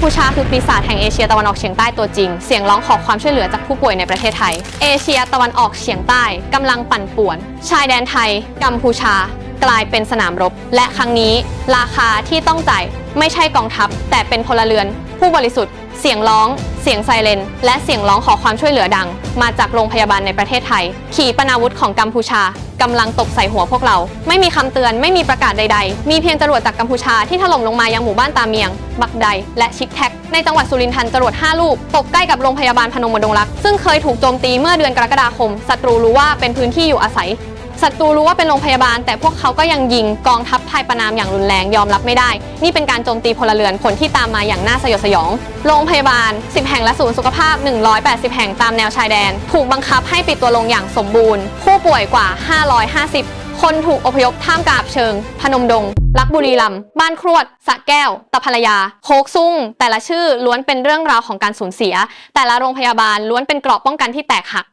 พูชาคือปีศาจแห่งเอเชียตะวันออกเฉียงใต้ตัวจริง เสียงร้องขอความช่วยเหลือจากผู้ป่วยในประเทศไทย เอเชียตะวันออกเฉียงใต้กำลังปั่นป่วน ชายแดนไทย กัมพูชา กลายเป็นสนามรบ และครั้งนี้ ราคาที่ต้องจ่ายไม่ใช่กองทัพ แต่เป็นพลเรือน ผู้บริสุทธิ์ เสียงร้อง เสียงไซเรน และเสียงร้องขอความช่วยเหลือดัง มาจากโรงพยาบาลในประเทศไทย ขี่ปนาวุธของกัมพูชากำลังตกใส่หัวพวกเรา ไม่มีคำเตือนไม่มีประกาศใดๆ มีเพียงจรวดจากกัมพูชาที่ถล่มลงมายังหมู่บ้านตาเมียง บักได และชิกแท็ก ในจังหวัดสุรินทร์ทันจรวด 5 ลูก ตกใกล้กับโรงพยาบาลพนมมดงรัก ซึ่งเคยถูกโจมตีเมื่อเดือนกรกฎาคมศัตรูรู้ว่าเป็นพื้นที่อยู่อาศัย ศัตรูรู้ว่าเป็นโรงพยาบาล แต่พวกเขาก็ยังยิงกองทัพไทยประนามอย่างรุนแรงยอมรับไม่ได้ นี่เป็นการโจมตีพลเรือนผลที่ตามมาอย่างน่าสยดสยอง โรงพยาบาล 10 แห่งและศูนย์สุขภาพ 180 แห่งตามแนวชายแดน ถูกบังคับให้ปิดตัวลงอย่างสมบูรณ์ ผู้ป่วยกว่า 550คนถูกอพยพท่ามกลางเชิง พนมดง ลักบุรีลำบ้านครวดสะแก้ว ตะพรยา โคกซุ่ง แต่ละชื่อล้วนเป็นเรื่องราวของการสูญเสีย แต่ละโรงพยาบาลล้วนเป็นเกราะป้องกันที่แตกหัก